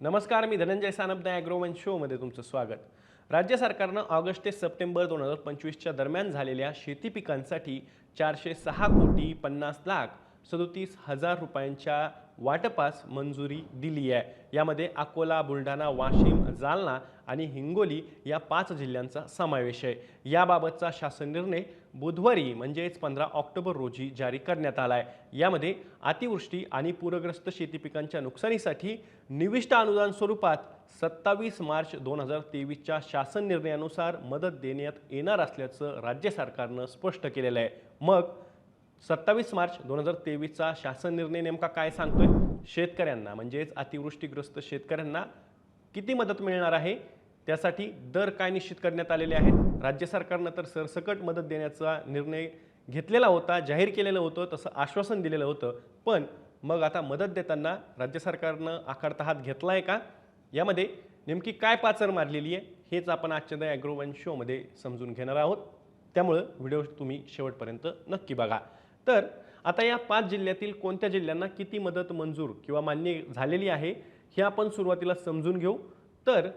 नमस्कार मी धनंजय सानपदा ॲग्रोवन शोमध्ये तुमचं स्वागत. राज्य सरकारनं ऑगस्ट ते सप्टेंबर दोन हजार पंचवीसच्या दरम्यान झालेल्या शेती पिकांसाठी चारशे सहा कोटी पन्नास लाख सदोतीस हजार रुपयांच्या वाटपास मंजुरी दिली आहे. यामध्ये अकोला बुलढाणा वाशिम जालना आणि हिंगोली या पाच जिल्ह्यांचा समावेश आहे. याबाबतचा शासन निर्णय बुधवारी म्हणजेच पंधरा ऑक्टोबर रोजी जारी करण्यात आला आहे यामध्ये अतिवृष्टी आणि पूरग्रस्त शेती पिकांच्या नुकसानीसाठी निविष्ट अनुदान स्वरूपात सत्तावीस मार्च दोन हजार तेवीसच्या शासन निर्णयानुसार मदत देण्यात येणार असल्याचं राज्य सरकारनं स्पष्ट केलेलं आहे. मग सत्तावीस मार्च दोन हजार तेवीसचा शासन निर्णय नेमका काय सांगतोय? शेतकऱ्यांना म्हणजेच अतिवृष्टीग्रस्त शेतकऱ्यांना किती मदत मिळणार आहे? त्यासाठी दर काय निश्चित करण्यात आलेले आहेत? राज्य सरकारनं तर सरसकट मदत देण्याचा निर्णय घेतलेला होता जाहीर केलेलं होतं तसं आश्वासन दिलेलं होतं. पण मग आता मदत देताना राज्य सरकारनं आखाडता हात घेतला आहे का? यामध्ये नेमकी काय पाचर मारलेली आहे? हेच आपण आजच्या द ॲग्रोवन शोमध्ये समजून घेणार आहोत. त्यामुळं व्हिडिओ तुम्ही शेवटपर्यंत नक्की बघा. तर आता या पाच जिल्ह्यातील कोणत्या जिल्ह्यांना किती मदत मंजूर किंवा मान्य झालेली आहे हे आपण सुरुवातीला समजून घेऊ. तर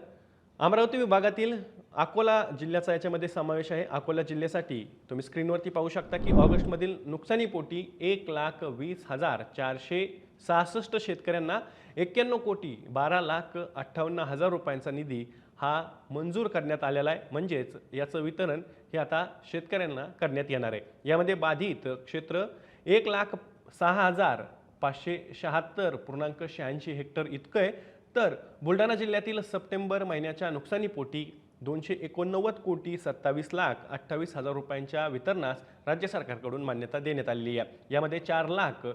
अमरावती विभागातील अकोला जिल्ह्याचा याच्यामध्ये समावेश आहे. अकोला जिल्ह्यासाठी तुम्ही स्क्रीनवरती पाहू शकता की ऑगस्टमधील नुकसानीपोटी एक लाख वीस हजार चारशे सहासष्ट शेतकऱ्यांना एक्क्याण्णव कोटी बारा लाख अठ्ठावन्न हजार रुपयांचा निधी हा मंजूर करण्यात आलेला आहे. म्हणजेच याचं वितरण हे आता शेतकऱ्यांना करण्यात येणार आहे. यामध्ये बाधित क्षेत्र एक लाख सहा हजार पाचशे शहात्तर पूर्णांक शहाऐंशी हेक्टर इतकं आहे. तर बुलढाणा जिल्ह्यातील सप्टेंबर महिन्याच्या नुकसानीपोटी दोनशे एकोणनव्वद कोटी सत्तावीस लाख अठ्ठावीस हजार रुपयांच्या वितरणास राज्य सरकारकडून मान्यता देण्यात आलेली आहे. यामध्ये चार लाख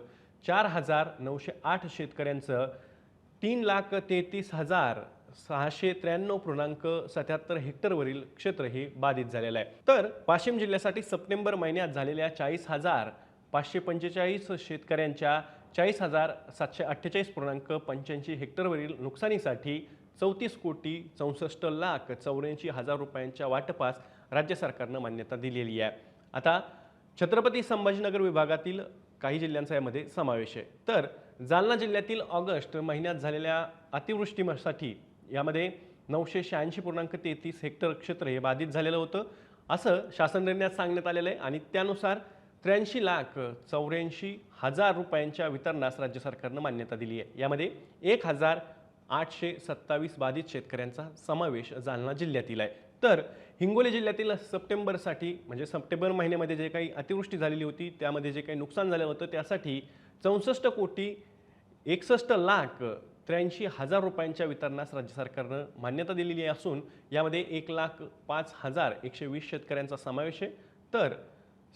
चार हजार नऊशे आठ शेतकऱ्यांचं तीन लाख तेहतीस हजार सहाशे त्र्याण्णव पूर्णांक सत्याहत्तर हेक्टरवरील क्षेत्र हे बाधित झालेलं आहे. तर वाशिम जिल्ह्यासाठी सप्टेंबर महिन्यात झालेल्या चाळीस हजार पाचशे पंचेचाळीस शेतकऱ्यांच्या चाळीस हजार सातशे अठ्ठेचाळीस पूर्णांक पंच्याऐंशी हेक्टरवरील नुकसानीसाठी चौतीस कोटी चौसष्ट लाख चौऱ्याऐंशी हजार रुपयांच्या वाटपास राज्य सरकारनं मान्यता दिलेली आहे. आता छत्रपती संभाजीनगर विभागातील काही जिल्ह्यांचा यामध्ये समावेश आहे. तर जालना जिल्ह्यातील ऑगस्ट महिन्यात झालेल्या अतिवृष्टीसाठी यामध्ये नऊशे शहाऐंशी पूर्णांक तेहतीस हेक्टर क्षेत्र हे बाधित झालेलं होतं. असं शासन निर्णयात सांगण्यात आलेलं आहे आणि त्यानुसार त्र्याऐंशी लाख चौऱ्याऐंशी हजार रुपयांच्या वितरणास राज्य सरकारनं मान्यता दिली आहे. यामध्ये एक हजार आठशे सत्तावीस बाधित शेतकऱ्यांचा समावेश जालना जिल्ह्यातील आहे. तर हिंगोली जिल्ह्यातील सप्टेंबरसाठी म्हणजे सप्टेंबर महिन्यामध्ये जे काही अतिवृष्टी झालेली होती त्यामध्ये जे काही नुकसान झालं होतं त्यासाठी चौसष्ट कोटी एकसष्ट लाख त्र्याऐंशी हजार रुपयांच्या वितरणास राज्य सरकारनं मान्यता दिलेली असून यामध्ये एक लाख पाच हजार एकशे वीस शेतकऱ्यांचा समावेश आहे. तर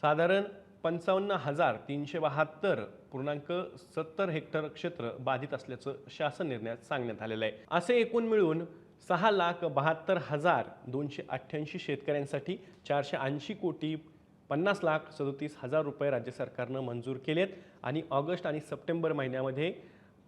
साधारण पंचावन्न हजार तीनशे बहात्तर पूर्णांक सत्तर हेक्टर क्षेत्र बाधित असल्याचं शासन निर्णयात सांगण्यात आलेलं आहे. असे एकूण मिळून सहा लाख बहात्तर हजार दोनशे अठ्ठ्याऐंशी शेतकऱ्यांसाठी चारशे ऐंशी कोटी पन्नास लाख सदोतीस हजार रुपये राज्य सरकारनं मंजूर केलेत आणि ऑगस्ट आणि सप्टेंबर महिन्यामध्ये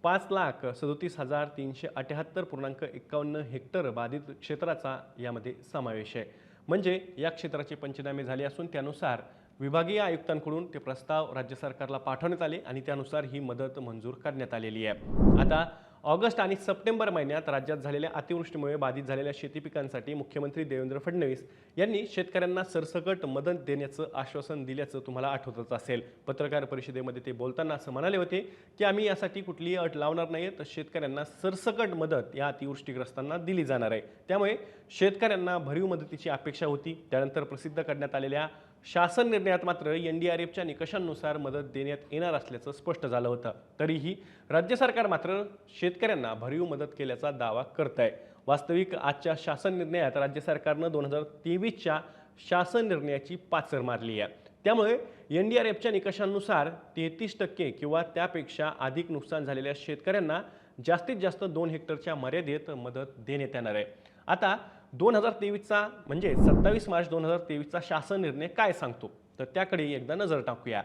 पाच लाख सदोतीस हजार तीनशे अठ्याहत्तर पूर्णांक एकावन्न हेक्टर बाधित क्षेत्राचा यामध्ये समावेश आहे. म्हणजे या क्षेत्राचे पंचनामे झाले असून त्यानुसार विभागीय आयुक्तांकडून ते प्रस्ताव राज्य सरकारला पाठवण्यात आले आणि त्यानुसार ही मदत मंजूर करण्यात आलेली आहे. आता ऑगस्ट आणि सप्टेंबर महिन्यात राज्यात झालेल्या अतिवृष्टीमुळे बाधित झालेल्या शेती पिकांसाठी मुख्यमंत्री देवेंद्र फडणवीस यांनी शेतकऱ्यांना सरसकट मदत देण्याचं आश्वासन दिल्याचं तुम्हाला आठवतच असेल. पत्रकार परिषदेमध्ये ते बोलताना असं म्हणाले होते की आम्ही यासाठी कुठलीही अट लावणार नाही तर शेतकऱ्यांना सरसकट मदत या अतिवृष्टीग्रस्तांना दिली जाणार आहे. त्यामुळे शेतकऱ्यांना भरीव मदतीची अपेक्षा होती. त्यानंतर प्रसिद्ध करण्यात आलेल्या शासन निर्णयात मात्र एन डी आर एफच्या निकषांनुसार मदत देण्यात येणार असल्याचं स्पष्ट झालं होतं. तरीही राज्य सरकार मात्र शेतकऱ्यांना भरीव मदत केल्याचा दावा करत आहे वास्तविक आजच्या शासन निर्णयात राज्य सरकारनं दोन हजार तेवीसच्या शासन निर्णयाची पाचर मारली आहे. त्यामुळे एन डी आर एफच्या निकषांनुसार तेहतीस टक्के किंवा त्यापेक्षा अधिक नुकसान झालेल्या शेतकऱ्यांना जास्तीत जास्त दोन हेक्टरच्या मर्यादेत मदत देण्यात येणार आहे. आता दोन हजार तेवीसचा म्हणजे सत्तावीस मार्च दोन हजार तेवीसचा शासन निर्णय काय सांगतो? तर त्याकडे एकदा नजर टाकूया.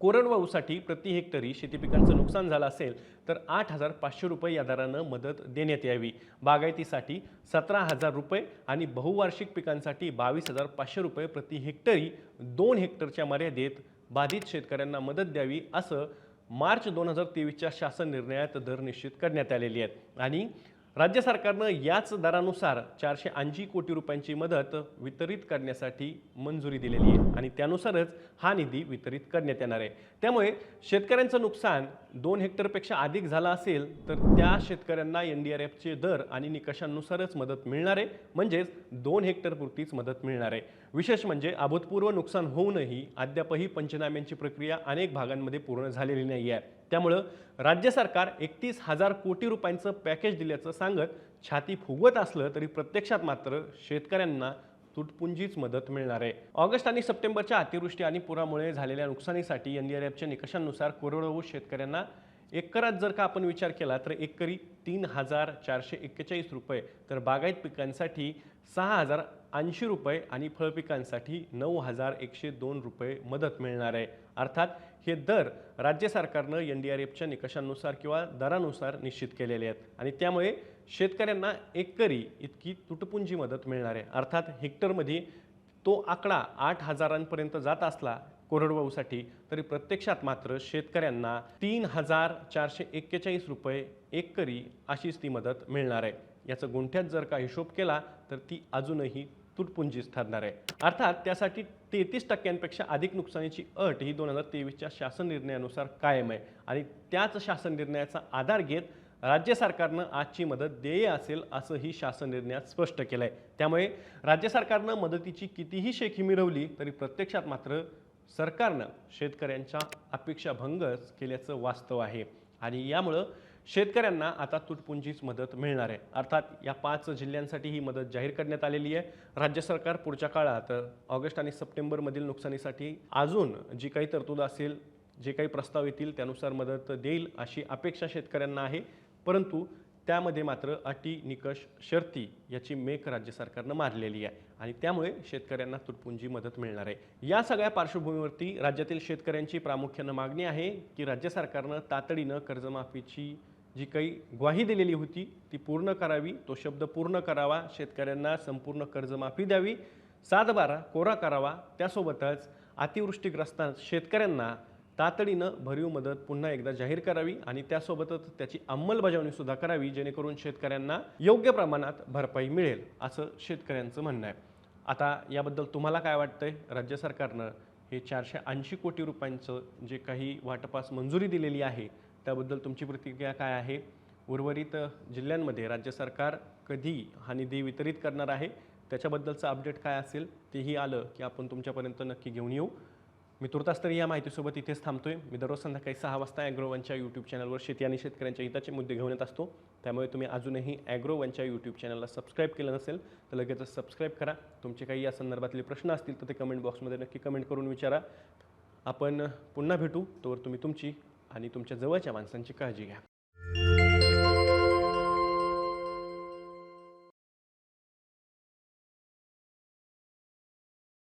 कोरडवाहूसाठी प्रति हेक्टरी शेती पिकांचं नुकसान झालं असेल तर आठ हजार पाचशे रुपये या दरानं मदत देण्यात यावी. बागायतीसाठी सतरा हजार रुपये आणि बहुवार्षिक पिकांसाठी बावीस हजार पाचशे रुपये प्रति हेक्टरी दोन हेक्टरच्या मर्यादेत बाधित शेतकऱ्यांना मदत द्यावी असं मार्च दोन हजार तेवीसच्या शासन निर्णयात दर निश्चित करण्यात आलेली आहेत. आणि राज्य सरकारनं याच दरानुसार चारशे ऐंशी कोटी रुपयांची मदत वितरित करण्यासाठी मंजुरी दिलेली आहे आणि त्यानुसारच हा निधी वितरित करण्यात येणार आहे. त्यामुळे शेतकऱ्यांचं नुकसान दोन हेक्टरपेक्षा अधिक झालं असेल तर त्या शेतकऱ्यांना एन डी आर एफचे दर आणि निकषांनुसारच मदत मिळणार आहे. म्हणजेच दोन हेक्टरपुरतीच मदत मिळणार आहे. विशेष म्हणजे अभूतपूर्व नुकसान होऊनही अद्यापही पंचनाम्यांची प्रक्रिया अनेक भागांमध्ये पूर्ण झालेली नाही आहे. त्यामुळं राज्य सरकार एकतीस हजार कोटी रुपयांचं पॅकेज दिल्याचं सांगत छाती फुगवत असलं तरी प्रत्यक्षात मात्र शेतकऱ्यांना तुटपुंजीच मदत मिळणार आहे. ऑगस्ट आणि सप्टेंबरच्या अतिवृष्टी आणि पुरामुळे झालेल्या नुकसानीसाठी एन डी आर एफच्या निकषांनुसार कोरडवाहू शेतकऱ्यांना एकरात जर का आपण विचार केला तर एकरी तीन हजार चारशे एक्केचाळीस रुपये तर बागायत पिकांसाठी सहा हजार ऐंशी रुपये आणि फळपिकांसाठी नऊ हजार एकशे दोन रुपये मदत मिळणार आहे. अर्थात हे दर राज्य सरकारनं एन डी आर एफच्या निकषांनुसार किंवा दरानुसार निश्चित केलेले आहेत. आणि त्यामुळे शेतकऱ्यांना एकरी इतकी तुटपुंजी मदत मिळणार आहे. अर्थात हेक्टरमध्ये तो आकडा आठ हजारांपर्यंत जात असला कोरडवाहूसाठी तरी प्रत्यक्षात मात्र शेतकऱ्यांना तीन हजार चारशे एक्केचाळीस रुपये एकरी अशीच ती मदत मिळणार आहे. याचं गुंठ्यात जर का हिशोब केला तर ती अजूनही तुटपुंजीच ठरणार आहे. अर्थात त्यासाठी तेहतीस टक्क्यांपेक्षा अधिक नुकसानीची अट ही दोन हजार तेवीसच्या शासन निर्णयानुसार कायम आहे. आणि त्याच शासन निर्णयाचा आधार घेत राज्य सरकारनं आजची मदत देय असेल असंही शासन निर्णयात स्पष्ट केलं आहे त्यामुळे राज्य सरकारनं मदतीची कितीही शेखी मिरवली तरी प्रत्यक्षात मात्र सरकारनं शेतकऱ्यांच्या अपेक्षा भंगच केल्याचं वास्तव आहे. आणि यामुळं शेतकऱ्यांना आता तुटपुंजीच मदत मिळणार आहे. अर्थात या पाच जिल्ह्यांसाठी ही मदत जाहीर करण्यात आलेली आहे. राज्य सरकार पुढच्या काळात ऑगस्ट आणि सप्टेंबरमधील नुकसानीसाठी अजून जी काही तरतूद असेल जे काही प्रस्ताव येतील त्यानुसार मदत देईल अशी अपेक्षा शेतकऱ्यांना आहे. परंतु त्यामध्ये मात्र अटी निकष शर्ती याची मेक राज्य सरकारनं मारलेली आहे आणि त्यामुळे शेतकऱ्यांना तुटपुंजी मदत मिळणार आहे. या सगळ्या पार्श्वभूमीवरती राज्यातील शेतकऱ्यांची प्रामुख्यानं मागणी आहे की राज्य सरकारनं तातडीनं कर्जमाफीची जी काही ग्वाही दिलेली होती ती पूर्ण करावी. तो शब्द पूर्ण करावा. शेतकऱ्यांना संपूर्ण कर्जमाफी द्यावी. सातबारा कोरा करावा. त्यासोबतच अतिवृष्टीग्रस्त शेतकऱ्यांना तातडीनं भरीव मदत पुन्हा एकदा जाहीर करावी आणि त्यासोबतच त्याची अंमलबजावणी सुद्धा करावी जेणेकरून शेतकऱ्यांना योग्य प्रमाणात भरपाई मिळेल असं शेतकऱ्यांचं म्हणणं आहे. आता याबद्दल तुम्हाला काय वाटतंय? राज्य सरकारनं हे चारशे ऐंशी कोटी रुपयांचं जे काही वाटपास मंजुरी दिलेली आहे त्याबद्दल तुमची प्रतिक्रिया काय आहे? उर्वरित जिल्ह्यांमध्ये राज्य सरकार कधी हा निधी वितरित करणार आहे? त्याच्याबद्दलचं अपडेट काय असेल? तेही आलं की आपण तुमच्यापर्यंत नक्की घेऊन येऊ. मी तुर्तास तरी या माहितीसोबत इथेच थांबतोय. मी दररोज संध्याकाळी सहा वाजता ॲग्रोवनच्या यूट्यूब चॅनलवर शेती आणि शेतकऱ्यांच्या हिताचे मुद्दे घेऊन येत असतो. त्यामुळे तुम्ही अजूनही ॲग्रोवनच्या यूट्यूब चॅनलला सबस्क्राईब केलं नसेल तर लगेचच सबस्क्राईब करा. तुमचे काही या संदर्भातले प्रश्न असतील तर ते कमेंट बॉक्समध्ये नक्की कमेंट करून विचारा. आपण पुन्हा भेटू. तोवर तुम्ही तुमची आणि तुमच्या जवळच्या माणसांची काळजी घ्या.